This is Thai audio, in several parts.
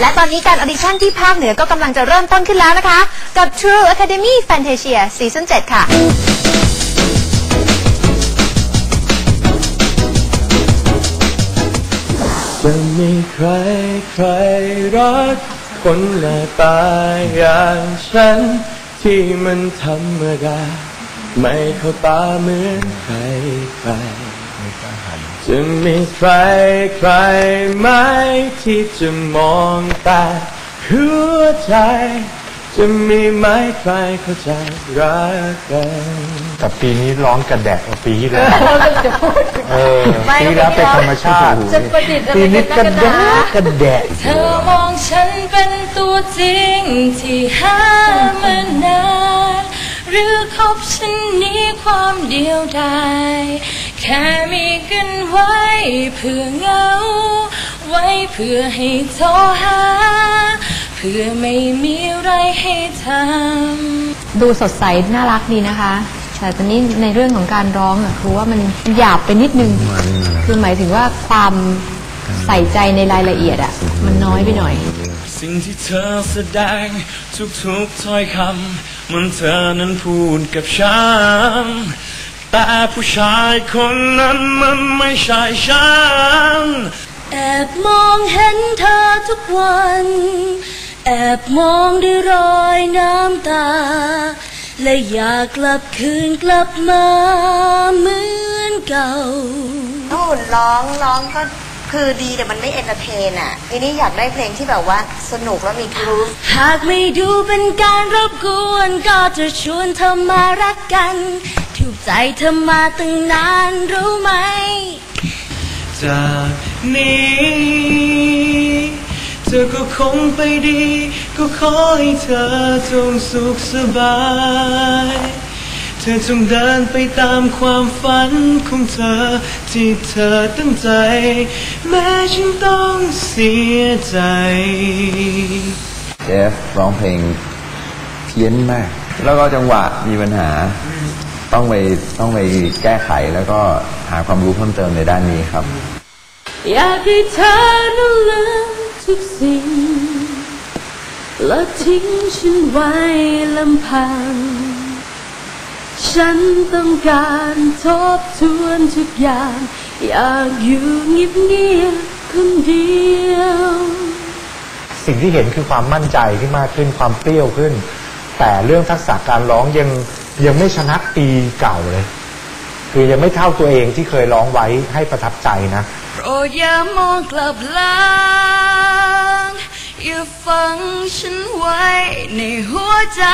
และตอนนี้การออดิชั่นที่ภาคเหนือก็กำลังจะเริ่มต้นขึ้นแล้วนะคะ กับ True Academy Fantasia Season 7 ค่ะ จะมีใครใครรักคนหน้าตาอย่างฉัน ที่มันธรรมดา ไม่เข้าตาเหมือนใครใคร จะมีใครใครไหมที่จะมองตาหัวใจ จะมีไหมใครเข้าใจรักกันแต่ปีนี้ร้องกระแดะกว่าปีที่แล้วเออปีที่แล้วเป็นธรรมชาติจะประดิษฐ์อะไรปีนี้กกัระนแดะนะกระแดะเธอมองฉันเป็นตัวจริงที่หามานานหรือคบฉันหนี้ความเดียวดายแค่มีกันไว้เพื่อเหงา ไว้เพื่อให้โทรหา เพื่อไม่มีอะไรให้ทำดูสดใสน่ารักดีนะคะแต่ตอนนี้ในเรื่องของการร้องอะคือว่ามันหยาบไปนิดนึง คือหมายถึงว่าความใส่ใจในรายละเอียดอะมันน้อยไปหน่อย สิ่งที่เธอแสดงทุกๆถ้อยคำมันเธอนั้นพูดกับฉัน แต่ผู้ชายคนนั้นมันไม่ใช่ฉัน แอบมองเห็นเธอทุกวัน แอบมองด้วยรอยน้ำตา และอยากกลับคืนกลับมาเหมือนเก่านู่นร้องร้องก็คือดีแต่มันไม่เอนเตอร์เทนอะทีนี้อยากได้เพลงที่แบบว่าสนุกแล้วมีกรุ๊ปหากไม่ดูเป็นการรบกวน ก็จะชวนเธอมารักกัน ถูกใจเธอมาตั้งนานรู้ไหม จากนี้ เธอก็คงไปดี ก็ขอให้เธอจงสุขสบาย เธอจงเดินไปตามความฝันของเธอ ที่เธอตั้งใจ แม้ฉันต้องเสียใจ เจฟร้องเพลงเพี้ยนมาก แล้วก็จังหวะมีปัญหา ต้องไปต้องไปแก้ไขแล้วก็หาความรู้เพิ่มเติมในด้านนี้ครับ อยากให้เธอนั้นลืมทุกสิ่งและทิ้งฉันไว้ลำพัง ฉันต้องการทบทวนทุกอย่าง อยากอยู่เงียบๆคนเดียว สิ่งที่เห็นคือความมั่นใจที่มากขึ้นความเปรี้ยวขึ้น แต่เรื่องทักษะการร้องยัง ยังไม่ชนะปีเก่าเลย คือยังไม่เท่าตัวเองที่เคยร้องไว้ให้ประทับใจนะโปรดอย่ามองกลับหลังอย่าฟังฉันไว้ในหัวใจ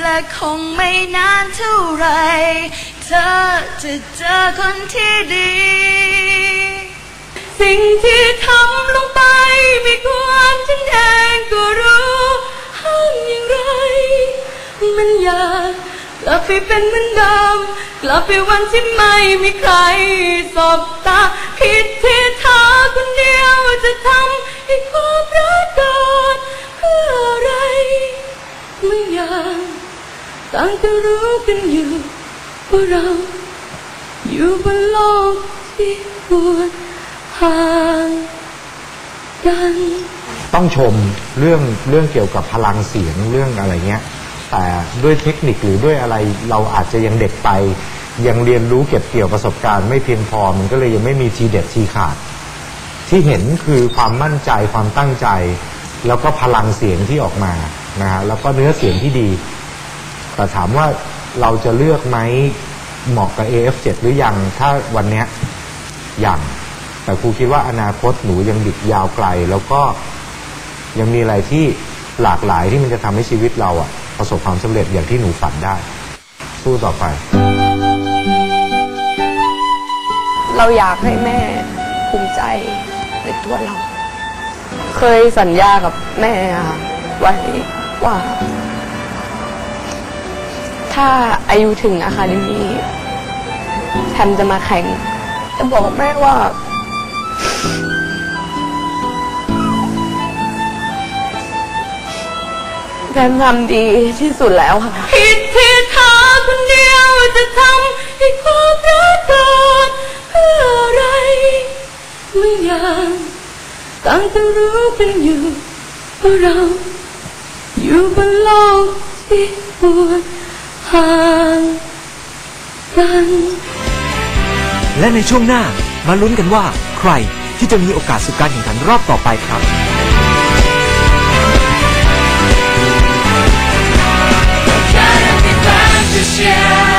และคงไม่นานเท่าไร เธอจะเจอคนที่ดี สิ่งที่ทำลง เป็นเหมือนเดิม กลับไปวันที่ไม่มีใครสบตาผิดที่เธอคนเดียวจะทำให้ความรักเกิดเพื่ออะไรไม่อยากต่างก็รู้กันอยู่ว่าเรา อยู่บนโลกที่ปวดห่างกัน ต้องชมเรื่องเรื่องเกี่ยวกับพลังเสียงเรื่องอะไรเงี้ย แต่ด้วยเทคนิคหรือด้วยอะไรเราอาจจะยังเด็กไป ยังเรียนรู้เก็บเกี่ยวประสบการณ์ไม่เพียงพอมันก็เลยยังไม่มีทีเด็ดทีขาด ที่เห็นคือความมั่นใจความตั้งใจ แล้วก็พลังเสียงที่ออกมานะฮะแล้วก็เนื้อเสียงที่ดี แต่ถามว่าเราจะเลือกไหมเหมาะกับ AF7 หรือยังถ้าวันนี้ยยังแต่ครูคิดว่าอนาคตหนูยังดิกยาวไกล แล้วก็ยังมีอะไรที่หลากหลายที่มันจะทำให้ชีวิตเราอะ ประสบความสำเร็จอย่างที่หนูฝันได้ สู้ต่อไป เราอยากให้แม่ภูมิใจในตัวเรา เคยสัญญากับแม่อะค่ะไว้ว่า ถ้าอายุถึงอะคาเดมีแพมจะมาแข่งจะบอกแม่ว่า แพมทำดีที่สุดแล้วค่ะ ผิดที่เธอคนเดียวจะทำให้ความรักเกิดเพื่ออะไรไม่อย่ากต่างก็รู้กันอยู่ว่าเราอยู่บนโลกที่ปวดห่างกันและในช่วงหน้ามาลุ้นกันว่า ใครที่จะมีโอกาสสู่การแข่งขันรอบต่อไปครับ Yeah.